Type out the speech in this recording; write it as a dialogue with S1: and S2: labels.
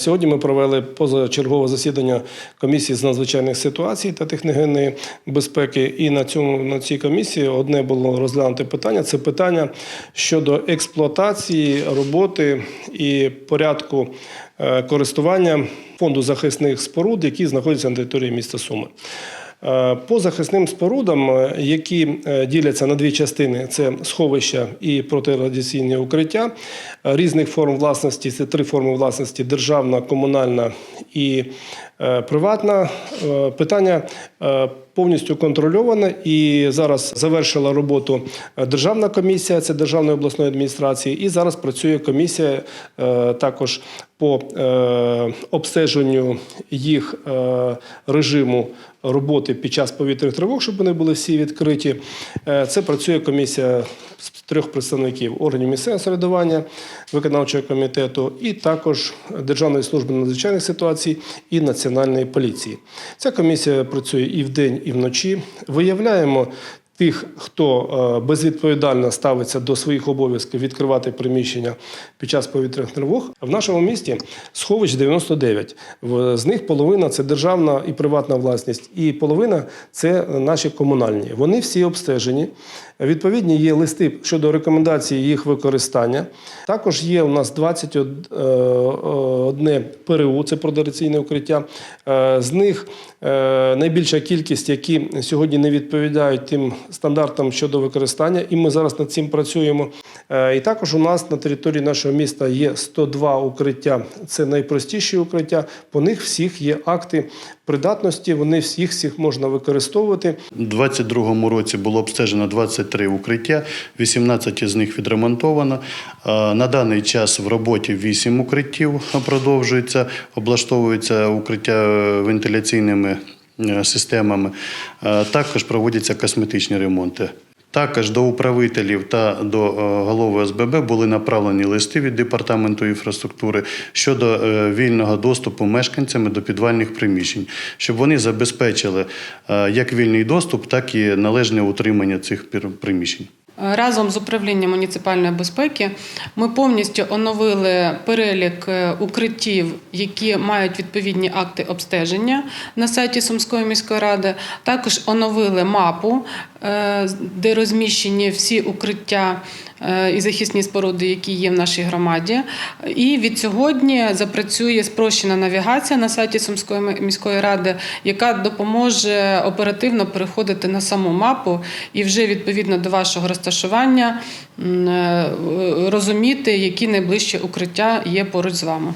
S1: Сьогодні ми провели позачергове засідання комісії з надзвичайних ситуацій та техногенної безпеки. І на цьому на цій комісії одне було розглянуте питання. Це питання щодо експлуатації роботи і порядку е, користування фонду захисних споруд, які знаходяться на території міста Суми. Е, По захисним спорудам, е, які е, діляться на дві частини: це сховища і протирадіаційні укриття різних форм власності. Це три форми власності: державна, комунальна і приватна. Е, Питання е, повністю контрольоване і зараз завершила роботу е, державна комісія, це державної обласної адміністрації, і зараз працює комісія е, також по е, обстеженню їх е, режиму роботи під час повітряних тривог, щоб вони були всі відкриті. Е, Це працює комісія з трьох представників органів місцевого самоврядування, виконавчого комітету і також Державної служби надзвичайних ситуацій і Національної поліції. Ця комісія працює і вдень, і вночі. Виявляємо тих, хто е, безвідповідально ставиться до своїх обов'язків відкривати приміщення під час повітряних тривог. В нашому місті сховищ 99. З них половина це державна і приватна власність, і половина це наші комунальні. Вони всі обстежені. Відповідні є листи щодо рекомендацій їх використання. Також є у нас 21 ПРУ, це протираційне укриття. Е, З них е, найбільша кількість, які сьогодні не відповідають тим стандартам щодо використання, і ми зараз над цим працюємо. Е, І також у нас на території нашого міста є 102 укриття. Це найпростіші укриття. По них всіх є акти придатності. Вони всіх всіх можна використовувати.
S2: У 2022 році було обстежено 23 укриття, 18 з них відремонтовано. Е, На даний час в роботі 8 укриттів продовжується, облаштовуються укриття вентиляційними системами. Е, Також проводяться косметичні ремонти. Також до управителів та до е, голови СББ були направлені листи від департаменту інфраструктури щодо е, вільного доступу мешканцями до підвальних приміщень, щоб вони забезпечили е, як вільний доступ, так і належне утримання цих приміщень.
S3: Разом з управлінням муніципальної безпеки ми повністю оновили перелік е, укриттів, які мають відповідні акти обстеження на сайті Сумської міської ради. Також оновили мапу, е, де розміщені всі укриття е, і захисні споруди, які є в нашій громаді. І від сьогодні запрацює спрощена навігація на сайті Сумської міської ради, яка допоможе оперативно переходити на саму мапу і вже відповідно до вашого розташування м, е, розуміти, які найближчі укриття є поруч з вами.